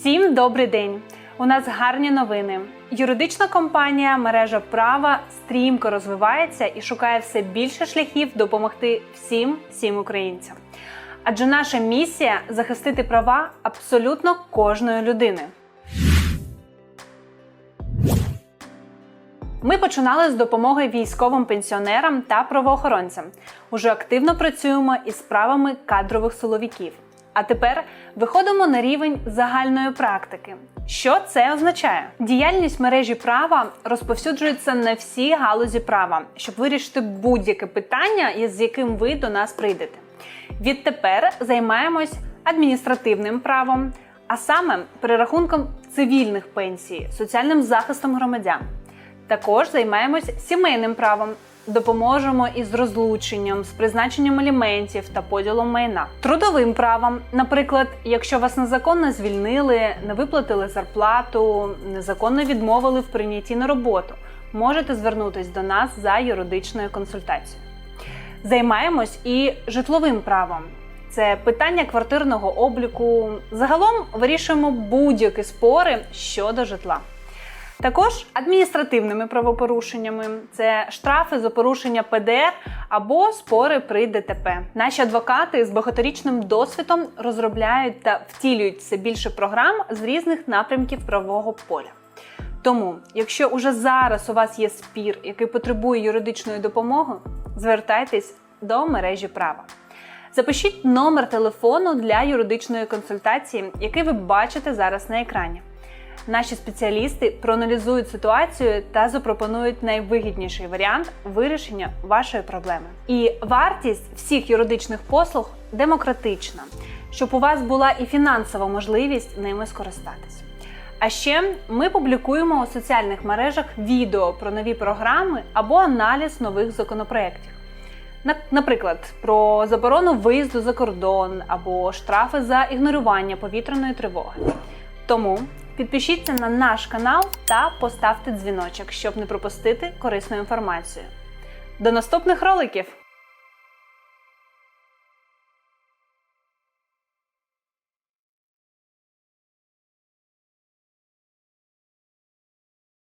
Всім добрий день! У нас гарні новини. Юридична компанія мережа права стрімко розвивається і шукає все більше шляхів допомогти всім всім українцям. Адже наша місія захистити права абсолютно кожної людини. Ми починали з допомоги військовим пенсіонерам та правоохоронцям. Уже активно працюємо із справами кадрових силовиків. А тепер виходимо на рівень загальної практики. Що це означає? Діяльність мережі права розповсюджується на всі галузі права, щоб вирішити будь-яке питання, із яким ви до нас прийдете. Відтепер займаємось адміністративним правом, а саме перерахунком цивільних пенсій, соціальним захистом громадян. Також займаємось сімейним правом, допоможемо із розлученням, з призначенням аліментів та поділом майна, трудовим правом, наприклад, якщо вас незаконно звільнили, не виплатили зарплату, незаконно відмовили в прийнятті на роботу, можете звернутись до нас за юридичною консультацією. Займаємось і житловим правом. Це питання квартирного обліку. Загалом вирішуємо будь-які спори щодо житла. Також адміністративними правопорушеннями це штрафи за порушення ПДР або спори при ДТП. Наші адвокати з багаторічним досвідом розробляють та втілюють все більше програм з різних напрямків правового поля. Тому, якщо уже зараз у вас є спір, який потребує юридичної допомоги, звертайтесь до мережі права. Запишіть номер телефону для юридичної консультації, який ви бачите зараз на екрані. Наші спеціалісти проаналізують ситуацію та запропонують найвигідніший варіант вирішення вашої проблеми. І вартість всіх юридичних послуг демократична, щоб у вас була і фінансова можливість ними скористатись. А ще ми публікуємо у соціальних мережах відео про нові програми або аналіз нових законопроєктів. Наприклад, про заборону виїзду за кордон або штрафи за ігнорування повітряної тривоги. Тому підпишіться на наш канал та поставте дзвіночок, щоб не пропустити корисну інформацію. До наступних роликів!